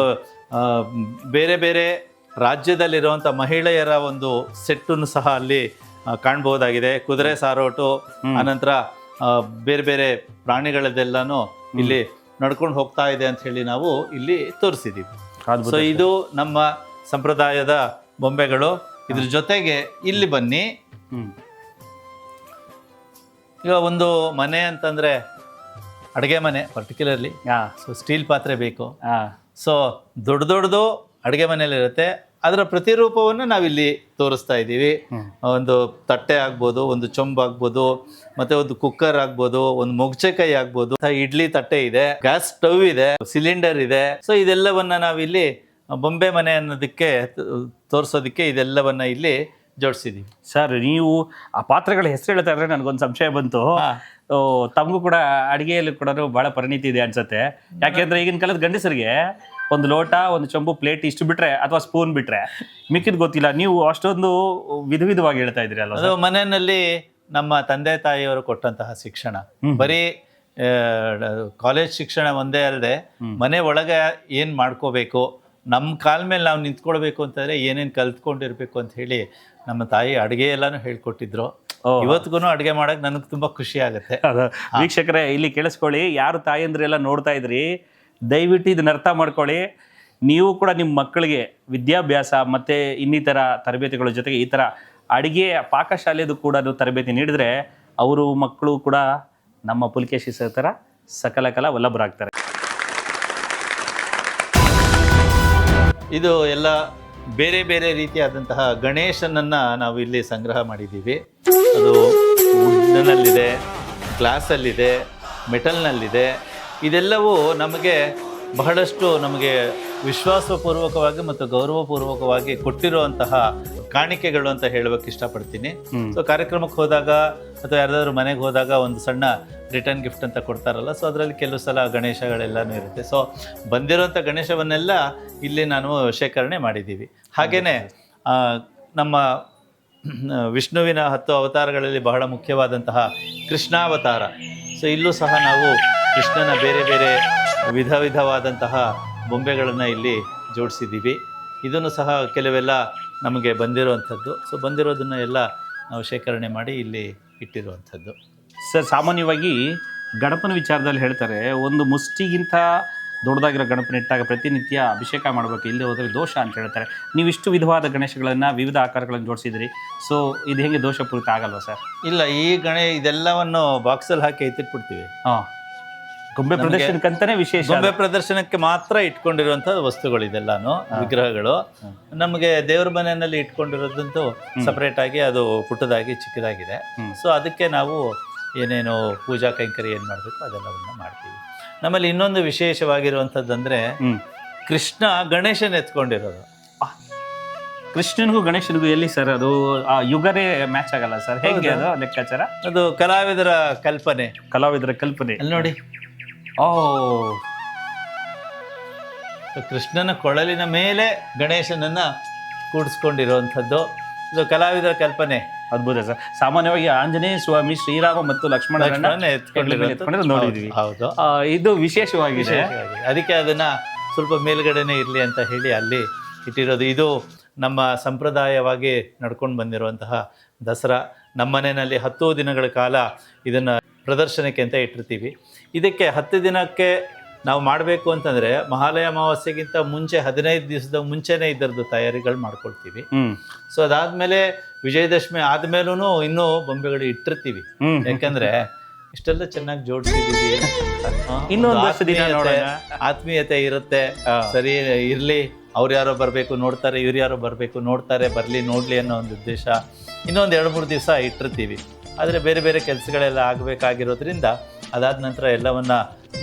ಬೇರೆ ಬೇರೆ ರಾಜ್ಯದಲ್ಲಿರುವಂಥ ಮಹಿಳೆಯರ ಒಂದು ಸೆಟ್ಟನ್ನು ಸಹ ಅಲ್ಲಿ ಕಾಣಬಹುದಾಗಿದೆ. ಕುದುರೆ ಸಾರೋಟು ಅನಂತರ ಬೇರೆ ಬೇರೆ ಪ್ರಾಣಿಗಳದೆಲ್ಲಾನು ಇಲ್ಲಿ ನಡ್ಕೊಂಡು ಹೋಗ್ತಾ ಇದೆ ಅಂತ ಹೇಳಿ ನಾವು ಇಲ್ಲಿ ತೋರಿಸಿದ್ದೀವಿ. ಸೊ ಇದು ನಮ್ಮ ಸಂಪ್ರದಾಯದ ಬೊಂಬೆಗಳು. ಇದ್ರ ಜೊತೆಗೆ ಇಲ್ಲಿ ಬನ್ನಿ. ಈಗ ಒಂದು ಮನೆ ಅಂತಂದ್ರೆ ಅಡುಗೆ ಮನೆ ಪರ್ಟಿಕ್ಯುಲರ್ಲಿ ಸೊ ಸ್ಟೀಲ್ ಪಾತ್ರೆ ಬೇಕು. ಸೊ ದೊಡ್ಡ ದೊಡ್ಡದು ಅಡುಗೆ ಮನೆಯಲ್ಲಿರುತ್ತೆ. ಅದರ ಪ್ರತಿರೂಪವನ್ನು ನಾವಿಲ್ಲಿ ತೋರಿಸ್ತಾ ಇದ್ದೀವಿ. ಒಂದು ತಟ್ಟೆ ಆಗ್ಬೋದು ಒಂದು ಚೊಂಬ್ ಆಗ್ಬೋದು ಮತ್ತೆ ಒಂದು ಕುಕ್ಕರ್ ಆಗ್ಬೋದು ಒಂದು ಮೊಗ್ಚೆಕಾಯಿ ಆಗ್ಬೋದು. ಇಡ್ಲಿ ತಟ್ಟೆ ಇದೆ ಗ್ಯಾಸ್ ಸ್ಟವ್ ಇದೆ ಸಿಲಿಂಡರ್ ಇದೆ. ಸೊ ಇದೆಲ್ಲವನ್ನ ನಾವಿಲ್ಲಿ ಬೊಂಬೆ ಮನೆ ಅನ್ನೋದಕ್ಕೆ ತೋರಿಸೋದಕ್ಕೆ ಇದೆಲ್ಲವನ್ನ ಇಲ್ಲಿ ಜೋಡಿಸಿದೀವಿ ಸರ್ ನೀವು ಆ ಪಾತ್ರೆಗಳ ಹೆಸರು ಹೇಳ್ತಾ ಇದ್ರೆ ನನಗೊಂದು ಸಂಶಯ ಬಂತು. ತಮಗೂ ಕೂಡ ಅಡುಗೆಯಲ್ಲಿ ಕೂಡ ಬಹಳ ಪರಿಣಿತಿ ಇದೆ ಅನ್ಸುತ್ತೆ. ಯಾಕೆಂದ್ರೆ ಈಗಿನ ಕಾಲದ ಗಂಡಸರಿಗೆ ಒಂದು ಲೋಟ ಒಂದು ಚಂಬು ಪ್ಲೇಟ್ ಇಷ್ಟು ಬಿಟ್ರೆ ಅಥವಾ ಸ್ಪೂನ್ ಬಿಟ್ರೆ? ಮಿಕ್ಕಿದ್ ಗೊತ್ತಿಲ್ಲ. ನೀವು ಅಷ್ಟೊಂದು ವಿಧ ವಿಧವಾಗಿ ಹೇಳ್ತಾ ಇದ್ರಿ ಅಲ್ವಾ ಅದು ಮನೆಯಲ್ಲಿ ನಮ್ಮ ತಂದೆ ತಾಯಿಯವರು ಕೊಟ್ಟಂತಹ ಶಿಕ್ಷಣ. ಬರೀ ಕಾಲೇಜ್ ಶಿಕ್ಷಣ ಒಂದೇ ಅಲ್ಲದೆ ಮನೆ ಒಳಗೆ ಏನು ಮಾಡ್ಕೋಬೇಕು ನಮ್ಮ ಕಾಲ ಮೇಲೆ ನಾವು ನಿಂತ್ಕೊಳ್ಬೇಕು ಅಂತಂದ್ರೆ ಏನೇನು ಕಲ್ತ್ಕೊಂಡಿರ್ಬೇಕು ಅಂತ ಹೇಳಿ ನಮ್ಮ ತಾಯಿ ಅಡುಗೆ ಎಲ್ಲಾನು ಹೇಳ್ಕೊಟ್ಟಿದ್ರು. ಇವತ್ತಿಗೂ ಅಡುಗೆ ಮಾಡಕ್ ನನಗೆ ತುಂಬಾ ಖುಷಿ ಆಗುತ್ತೆ. ವೀಕ್ಷಕರೇ ಇಲ್ಲಿ ಕೇಳಿಸ್ಕೊಳ್ಳಿ ಯಾರು ತಾಯಂದ್ರೆಲ್ಲ ನೋಡ್ತಾ ಇದ್ರಿ? ದಯವಿಟ್ಟು ಇದನ್ನ ಅರ್ಥ ಮಾಡ್ಕೊಳ್ಳಿ. ನೀವು ಕೂಡ ನಿಮ್ಮ ಮಕ್ಕಳಿಗೆ ವಿದ್ಯಾಭ್ಯಾಸ ಮತ್ತು ಇನ್ನಿತರ ತರಬೇತಿಗಳ ಜೊತೆಗೆ ಈ ಥರ ಅಡುಗೆ ಪಾಕಶಾಲೆದು ಕೂಡ ತರಬೇತಿ ನೀಡಿದರೆ ಅವರು ಮಕ್ಕಳು ಕೂಡ ನಮ್ಮ ಪುಲಿಕೇಶಿ ಸರ್ ಥರ ಸಕಲ ಕಲ ವಲ್ಲಭರಾಗ್ತಾರೆ. ಇದು ಎಲ್ಲ ಬೇರೆ ಬೇರೆ ರೀತಿಯಾದಂತಹ ಗಣೇಶನನ್ನು ನಾವು ಇಲ್ಲಿ ಸಂಗ್ರಹ ಮಾಡಿದ್ದೀವಿ. ಅದು ವುಡ್ನಲ್ಲಿದೆ ಗ್ಲಾಸಲ್ಲಿದೆ ಮೆಟಲ್ನಲ್ಲಿದೆ ಇದೆಲ್ಲವೂ ನಮಗೆ ಬಹಳಷ್ಟು ನಮಗೆ ವಿಶ್ವಾಸಪೂರ್ವಕವಾಗಿ ಮತ್ತು ಗೌರವಪೂರ್ವಕವಾಗಿ ಕೊಟ್ಟಿರುವಂತಹ ಕಾಣಿಕೆಗಳು ಅಂತ ಹೇಳೋಕ್ಕೆ ಇಷ್ಟಪಡ್ತೀನಿ. ಸೊ ಕಾರ್ಯಕ್ರಮಕ್ಕೆ ಹೋದಾಗ ಅಥವಾ ಯಾರಾದರೂ ಮನೆಗೆ ಹೋದಾಗ ಒಂದು ಸಣ್ಣ ರಿಟರ್ನ್ ಗಿಫ್ಟ್ ಅಂತ ಕೊಡ್ತಾರಲ್ಲ ಸೊ ಅದರಲ್ಲಿ ಕೆಲವು ಸಲ ಗಣೇಶಗಳೆಲ್ಲನೂ ಇರುತ್ತೆ. ಸೊ ಬಂದಿರೋಂಥ ಗಣೇಶವನ್ನೆಲ್ಲ ಇಲ್ಲಿ ನಾನು ಶೇಖರಣೆ ಮಾಡಿದ್ದೀವಿ. ಹಾಗೆಯೇ ನಮ್ಮ ವಿಷ್ಣುವಿನ ಹತ್ತು ಅವತಾರಗಳಲ್ಲಿ ಬಹಳ ಮುಖ್ಯವಾದಂತಹ ಕೃಷ್ಣಾವತಾರ. ಸೊ ಇಲ್ಲೂ ಸಹ ನಾವು ಕೃಷ್ಣನ ಬೇರೆ ಬೇರೆ ವಿಧ ವಿಧವಾದಂತಹ ಬೊಂಬೆಗಳನ್ನು ಇಲ್ಲಿ ಜೋಡಿಸಿದ್ದೀವಿ. ಇದನ್ನು ಸಹ ಕೆಲವೆಲ್ಲ ನಮಗೆ ಬಂದಿರುವಂಥದ್ದು. ಸೊ ಬಂದಿರೋದನ್ನು ಎಲ್ಲ ನಾವು ಶೇಖರಣೆ ಮಾಡಿ ಇಲ್ಲಿ ಇಟ್ಟಿರುವಂಥದ್ದು. ಸರ್ ಸಾಮಾನ್ಯವಾಗಿ ಗಣಪನ ವಿಚಾರದಲ್ಲಿ ಹೇಳ್ತಾರೆ ಒಂದು ಮುಷ್ಟಿಗಿಂತ ದೊಡ್ಡದಾಗಿರೋ ಗಣಪನ ಇಟ್ಟಾಗ ಪ್ರತಿನಿತ್ಯ ಅಭಿಷೇಕ ಮಾಡಬೇಕು ಇಲ್ಲಿ ಹೋದರೆ ದೋಷ ಅಂತ ಹೇಳ್ತಾರೆ. ನೀವು ಇಷ್ಟು ವಿಧವಾದ ಗಣೇಶಗಳನ್ನು ವಿವಿಧ ಆಕಾರಗಳನ್ನು ಜೋಡಿಸಿದ್ರಿ. ಸೊ ಇದು ಹೇಗೆ ದೋಷಪೂರಿತ ಆಗಲ್ವಾ ಸರ್? ಇಲ್ಲ ಈ ಗಣೆ ಇದೆಲ್ಲವನ್ನು ಬಾಕ್ಸಲ್ಲಿ ಹಾಕಿ ಎತ್ತಿಟ್ಬಿಡ್ತೀವಿ. ಹಾಂ. ಗೊಂಬೆ ಪ್ರದರ್ಶನಕ್ಕಂತಾನೆ ವಿಶೇಷ ಗೊಂಬೆ ಪ್ರದರ್ಶನಕ್ಕೆ ಮಾತ್ರ ಇಟ್ಕೊಂಡಿರುವಂತಹ ವಸ್ತುಗಳು ಇದೆಲ್ಲಾನು ವಿಗ್ರಹಗಳು. ನಮಗೆ ದೇವ್ರ ಮನೆಯಲ್ಲಿ ಇಟ್ಕೊಂಡಿರೋದಂತೂ ಸಪರೇಟ್ ಆಗಿ ಅದು ಪುಟ್ಟದಾಗಿ ಚಿಕ್ಕದಾಗಿದೆ. ಸೊ ಅದಕ್ಕೆ ನಾವು ಏನೇನು ಪೂಜಾ ಕೈಂಕರ್ಯ ಏನು ಮಾಡಬೇಕು ಅದೆಲ್ಲವನ್ನ ಮಾಡ್ತೀವಿ. ನಮ್ಮಲ್ಲಿ ಇನ್ನೊಂದು ವಿಶೇಷವಾಗಿರುವಂಥದ್ದಂದ್ರೆ ಅಂದ್ರೆ ಕೃಷ್ಣ ಗಣೇಶನ ಎತ್ಕೊಂಡಿರೋದು. ಕೃಷ್ಣನಿಗೂ ಗಣೇಶನಿಗೂ ಎಲ್ಲಿ ಸರ್ ಅದು ಆ ಯುಗರೇ ಮ್ಯಾಚ್ ಆಗಲ್ಲ ಸರ್ ಹೇಗೆ ಅದು ಲೆಕ್ಕಾಚಾರ? ಅದು ಕಲಾವಿದರ ಕಲ್ಪನೆ. ಕಲಾವಿದರ ಕಲ್ಪನೆ. ಅಲ್ಲಿ ನೋಡಿ. ಓ. ಕೃಷ್ಣನ ಕೊಳಲಿನ ಮೇಲೆ ಗಣೇಶನನ್ನ ಕೂಡಿಸ್ಕೊಂಡಿರುವಂಥದ್ದು. ಇದು ಕಲಾವಿದರ ಕಲ್ಪನೆ. ಅದ್ಭುತ ಸರ್. ಸಾಮಾನ್ಯವಾಗಿ ಆಂಜನೇಯ ಸ್ವಾಮಿ ಶ್ರೀರಾಮ ಮತ್ತು ಲಕ್ಷ್ಮಣರನ್ನ ನೋಡಿದ್ವಿ. ಹೌದು. ಇದು ವಿಶೇಷವಾಗಿದೆ. ವಿಶೇಷವಾಗಿ. ಅದಕ್ಕೆ ಅದನ್ನ ಸ್ವಲ್ಪ ಮೇಲ್ಗಡೆನೆ ಇರಲಿ ಅಂತ ಹೇಳಿ ಅಲ್ಲಿ ಇಟ್ಟಿರೋದು. ಇದು ನಮ್ಮ ಸಂಪ್ರದಾಯವಾಗಿ ನಡ್ಕೊಂಡು ಬಂದಿರುವಂತಹ ದಸರಾ. ನಮ್ಮನೆಯಲ್ಲಿ ಹತ್ತು ದಿನಗಳ ಕಾಲ ಇದನ್ನು ಪ್ರದರ್ಶನಕ್ಕೆ ಅಂತ ಇಟ್ಟಿರ್ತೀವಿ. ಇದಕ್ಕೆ ಹತ್ತು ದಿನಕ್ಕೆ ನಾವು ಮಾಡಬೇಕು ಅಂತಂದರೆ ಮಹಾಲಯ ಅಮಾವಾಸ್ಯೆಗಿಂತ ಮುಂಚೆ ಹದಿನೈದು ದಿವಸದ ಮುಂಚೆನೇ ಇದರದ್ದು ತಯಾರಿಗಳು ಮಾಡ್ಕೊಳ್ತೀವಿ. ಸೊ ಅದಾದಮೇಲೆ ವಿಜಯದಶಮಿ ಆದಮೇಲೂ ಇನ್ನೂ ಬೊಂಬೆಗಳು ಇಟ್ಟಿರ್ತೀವಿ. ಯಾಕಂದರೆ ಇಷ್ಟೆಲ್ಲ ಚೆನ್ನಾಗಿ ಜೋಡಿಸಿದ್ದೀವಿ. <laughs> ಇನ್ನೊಂದು ದಿನ. ಆತ್ಮೀಯತೆ ಇರುತ್ತೆ. ಸರಿ ಇರ್ಲಿ ಅವ್ರು ಯಾರೋ ಬರಬೇಕು ನೋಡ್ತಾರೆ ಇವ್ರು ಯಾರೋ ಬರಬೇಕು ನೋಡ್ತಾರೆ ಬರಲಿ ನೋಡ್ಲಿ ಅನ್ನೋ ಒಂದು ಉದ್ದೇಶ ಇನ್ನೊಂದು ಎರಡು ಮೂರು ದಿವಸ ಇಟ್ಟಿರ್ತೀವಿ. ಆದರೆ ಬೇರೆ ಬೇರೆ ಕೆಲಸಗಳೆಲ್ಲ ಆಗಬೇಕಾಗಿರೋದ್ರಿಂದ ಅದಾದ ನಂತರ ಎಲ್ಲವನ್ನ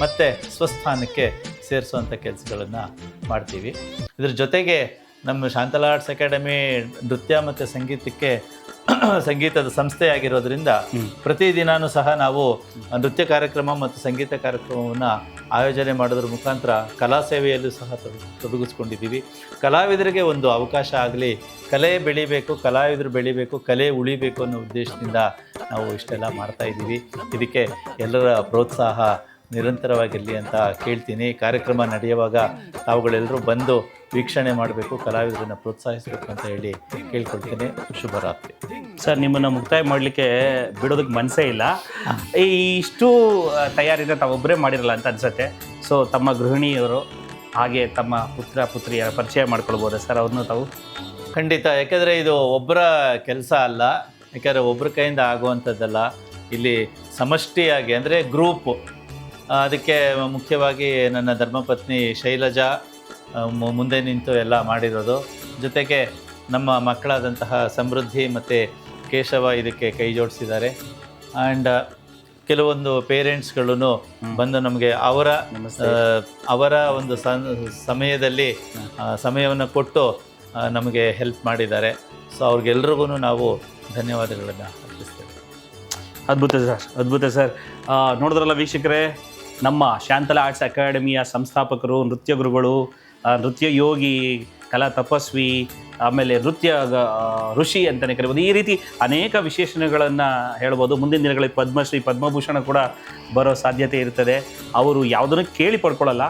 ಮತ್ತೆ ಸ್ವಸ್ಥಾನಕ್ಕೆ ಸೇರಿಸುವಂಥ ಕೆಲಸಗಳನ್ನು ಮಾಡ್ತೀವಿ. ಇದ್ರ ಜೊತೆಗೆ ನಮ್ಮ ಶಾಂತಲಾ ಆರ್ಟ್ಸ್ ಅಕಾಡೆಮಿ ನೃತ್ಯ ಮತ್ತು ಸಂಗೀತಕ್ಕೆ <clears throat> ಸಂಗೀತದ ಸಂಸ್ಥೆ ಆಗಿರೋದ್ರಿಂದ ಹ್ಮ್. ಪ್ರತಿದಿನಾನೂ ಸಹ ನಾವು ನೃತ್ಯ ಕಾರ್ಯಕ್ರಮ ಮತ್ತು ಸಂಗೀತ ಕಾರ್ಯಕ್ರಮವನ್ನು ಆಯೋಜನೆ ಮಾಡೋದ್ರ ಮುಖಾಂತರ ಕಲಾ ಸೇವೆಯಲ್ಲೂ ಸಹ ತೊಡಗು, ತೊಡಗಿಸ್ಕೊಂಡಿದ್ದೀವಿ ಕಲಾವಿದರಿಗೆ ಒಂದು ಅವಕಾಶ ಆಗಲಿ, ಕಲೆ ಬೆಳಿಬೇಕು, ಕಲಾವಿದರು ಬೆಳಿಬೇಕು, ಕಲೆ ಉಳಿಬೇಕು ಅನ್ನೋ ಉದ್ದೇಶದಿಂದ ನಾವು ಇಷ್ಟೆಲ್ಲ ಮಾಡ್ತಾ ಇದ್ದೀವಿ ಇದಕ್ಕೆ ಎಲ್ಲರ ಪ್ರೋತ್ಸಾಹ ನಿರಂತರವಾಗಿರಲಿ ಅಂತ ಕೇಳ್ತೀನಿ. ಕಾರ್ಯಕ್ರಮ ನಡೆಯುವಾಗ ತಾವುಗಳೆಲ್ಲರೂ ಬಂದು ವೀಕ್ಷಣೆ ಮಾಡಬೇಕು ಕಲಾವಿದರನ್ನು ಪ್ರೋತ್ಸಾಹಿಸಬೇಕು ಅಂತ ಹೇಳಿ ಕೇಳ್ಕೊಳ್ತೀನಿ. ಶುಭರಾತ್ರಿ. ಸರ್ ನಿಮ್ಮನ್ನು ಮುಕ್ತಾಯ ಮಾಡಲಿಕ್ಕೆ ಬಿಡೋದಕ್ಕೆ ಮನಸ್ಸೇ ಇಲ್ಲ. ಈ ಇಷ್ಟು ತಯಾರಿನ ತಾವೊಬ್ಬರೇ ಮಾಡಿರಲ್ಲ ಅಂತ ಅನಿಸುತ್ತೆ. ಸೊ ತಮ್ಮ ಗೃಹಿಣಿಯವರು ಹಾಗೆ ತಮ್ಮ ಪುತ್ರ ಪುತ್ರಿಯ ಪರಿಚಯ ಮಾಡ್ಕೊಳ್ಬೋದಾ ಸರ್ ಅವ್ರನ್ನ ತಾವು? ಖಂಡಿತ. ಯಾಕೆಂದರೆ ಇದು ಒಬ್ಬರ ಕೆಲಸ ಅಲ್ಲ. ಯಾಕೆಂದರೆ ಒಬ್ಬರ ಕೈಯಿಂದ ಆಗುವಂಥದ್ದಲ್ಲ. ಇಲ್ಲಿ ಸಮಷ್ಟಿಯಾಗಿ ಅಂದರೆ ಗ್ರೂಪು ಅದಕ್ಕೆ ಮುಖ್ಯವಾಗಿ ನನ್ನ ಧರ್ಮಪತ್ನಿ ಶೈಲಜಾ ಮುಂದೆ ನಿಂತು ಎಲ್ಲ ಮಾಡಿರೋದು. ಜೊತೆಗೆ ನಮ್ಮ ಮಕ್ಕಳಾದಂತಹ ಸಮೃದ್ಧಿ ಮತ್ತು ಕೇಶವ ಇದಕ್ಕೆ ಕೈ ಜೋಡಿಸಿದ್ದಾರೆ. ಆ್ಯಂಡ್ ಕೆಲವೊಂದು ಪೇರೆಂಟ್ಸ್ಗಳು ಬಂದು ನಮಗೆ ಅವರ ಅವರ ಒಂದು ಸಮಯದಲ್ಲಿ ಸಮಯವನ್ನು ಕೊಟ್ಟು ನಮಗೆ ಹೆಲ್ಪ್ ಮಾಡಿದ್ದಾರೆ. ಸೊ ಅವ್ರಿಗೆಲ್ರಿಗೂ ನಾವು ಧನ್ಯವಾದಗಳನ್ನು ಅರ್ಪಿಸ್ತೇವೆ. ಅದ್ಭುತ ಸರ್ ಅದ್ಭುತ ಸರ್. ನೋಡಿದ್ರಲ್ಲ ವೀಕ್ಷಕರೇ ನಮ್ಮ ಶಾಂತಲಾ ಆರ್ಟ್ಸ್ ಅಕಾಡೆಮಿಯ ಸಂಸ್ಥಾಪಕರು ನೃತ್ಯ ಗುರುಗಳು ನೃತ್ಯ ಯೋಗಿ ಕಲಾ ತಪಸ್ವಿ, ಆಮೇಲೆ ನೃತ್ಯ ಋಷಿ ಅಂತಲೇ ಕರಿಬೋದು. ಈ ರೀತಿ ಅನೇಕ ವಿಶೇಷಣಗಳನ್ನು ಹೇಳ್ಬೋದು. ಮುಂದಿನ ದಿನಗಳಲ್ಲಿ ಪದ್ಮಶ್ರೀ, ಪದ್ಮಭೂಷಣ ಕೂಡ ಬರೋ ಸಾಧ್ಯತೆ ಇರ್ತದೆ. ಅವರು ಯಾವುದನ್ನು ಕೇಳಿ ಪಡ್ಕೊಳ್ಳಲ್ಲ,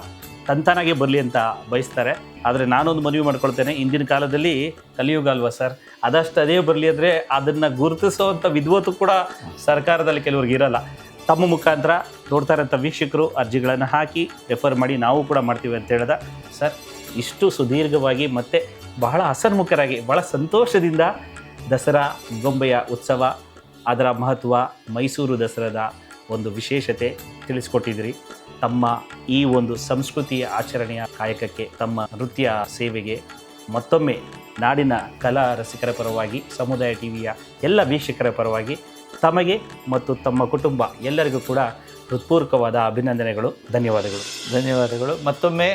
ತಂತಾನಾಗೆ ಬರಲಿ ಅಂತ ಬಯಸ್ತಾರೆ. ಆದರೆ ನಾನೊಂದು ಮನವಿ ಮಾಡ್ಕೊಳ್ತೇನೆ. ಇಂದಿನ ಕಾಲದಲ್ಲಿ ಕಲಿಯುಗ ಅಲ್ವಾ ಸರ್? ಅದಷ್ಟು ಅದೇ ಬರಲಿ ಅಂದರೆ ಅದನ್ನು ಗುರುತಿಸುವಂಥ ವಿದ್ವತ್ತು ಕೂಡ ಸರ್ಕಾರದಲ್ಲಿ ಕೆಲವ್ರಿಗೆ ಇರಲ್ಲ. ತಮ್ಮ ಮುಖಾಂತರ ನೋಡ್ತಾ ಇರೋಂಥ ವೀಕ್ಷಕರು, ಅರ್ಜಿಗಳನ್ನು ಹಾಕಿ ರೆಫರ್ ಮಾಡಿ ನಾವು ಕೂಡ ಮಾಡ್ತೀವಿ ಅಂತ ಹೇಳ್ದ. ಸರ್, ಇಷ್ಟು ಸುದೀರ್ಘವಾಗಿ ಮತ್ತು ಬಹಳ ಹಸನ್ಮುಖರಾಗಿ, ಬಹಳ ಸಂತೋಷದಿಂದ ದಸರಾ, ಗೊಂಬೆಯ ಉತ್ಸವ, ಅದರ ಮಹತ್ವ, ಮೈಸೂರು ದಸರಾದ ಒಂದು ವಿಶೇಷತೆ ತಿಳಿಸ್ಕೊಟ್ಟಿದ್ರಿ ತಮ್ಮ ಈ ಒಂದು ಸಂಸ್ಕೃತಿಯ ಆಚರಣೆಯ ಕಾಯಕಕ್ಕೆ, ತಮ್ಮ ನೃತ್ಯ ಸೇವೆಗೆ, ಮತ್ತೊಮ್ಮೆ ನಾಡಿನ ಕಲಾ ರಸಿಕರ ಪರವಾಗಿ, ಸಮುದಾಯ ಟಿವಿಯ ಎಲ್ಲ ವೀಕ್ಷಕರ ಪರವಾಗಿ, ತಮಗೆ ಮತ್ತು ತಮ್ಮ ಕುಟುಂಬ ಎಲ್ಲರಿಗೂ ಕೂಡ ಹೃತ್ಪೂರ್ವಕವಾದ ಅಭಿನಂದನೆಗಳು, ಧನ್ಯವಾದಗಳು. ಧನ್ಯವಾದಗಳು. ಮತ್ತೊಮ್ಮೆ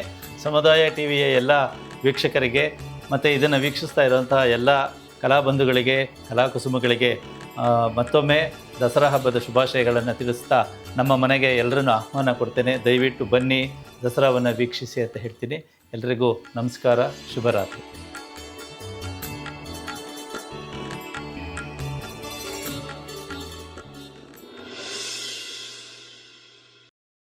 ಸಮುದಾಯ ಟಿ ವಿಯ ಎಲ್ಲ ವೀಕ್ಷಕರಿಗೆ, ಮತ್ತು ಇದನ್ನು ವೀಕ್ಷಿಸ್ತಾ ಇರುವಂತಹ ಎಲ್ಲ ಕಲಾಬಂಧುಗಳಿಗೆ ಕಲಾಕುಸುಮಗಳಿಗೆ ಮತ್ತೊಮ್ಮೆ ದಸರಾ ಹಬ್ಬದ ಶುಭಾಶಯಗಳನ್ನು ತಿಳಿಸ್ತಾ ನಮ್ಮ ಮನೆಗೆ ಎಲ್ಲರನ್ನು ಆಹ್ವಾನ ಕೊಡ್ತೇನೆ. ದಯವಿಟ್ಟು ಬನ್ನಿ, ದಸರಾವನ್ನು ವೀಕ್ಷಿಸಿ ಅಂತ ಹೇಳ್ತೀನಿ. ಎಲ್ರಿಗೂ ನಮಸ್ಕಾರ, ಶುಭರಾತ್ರಿ.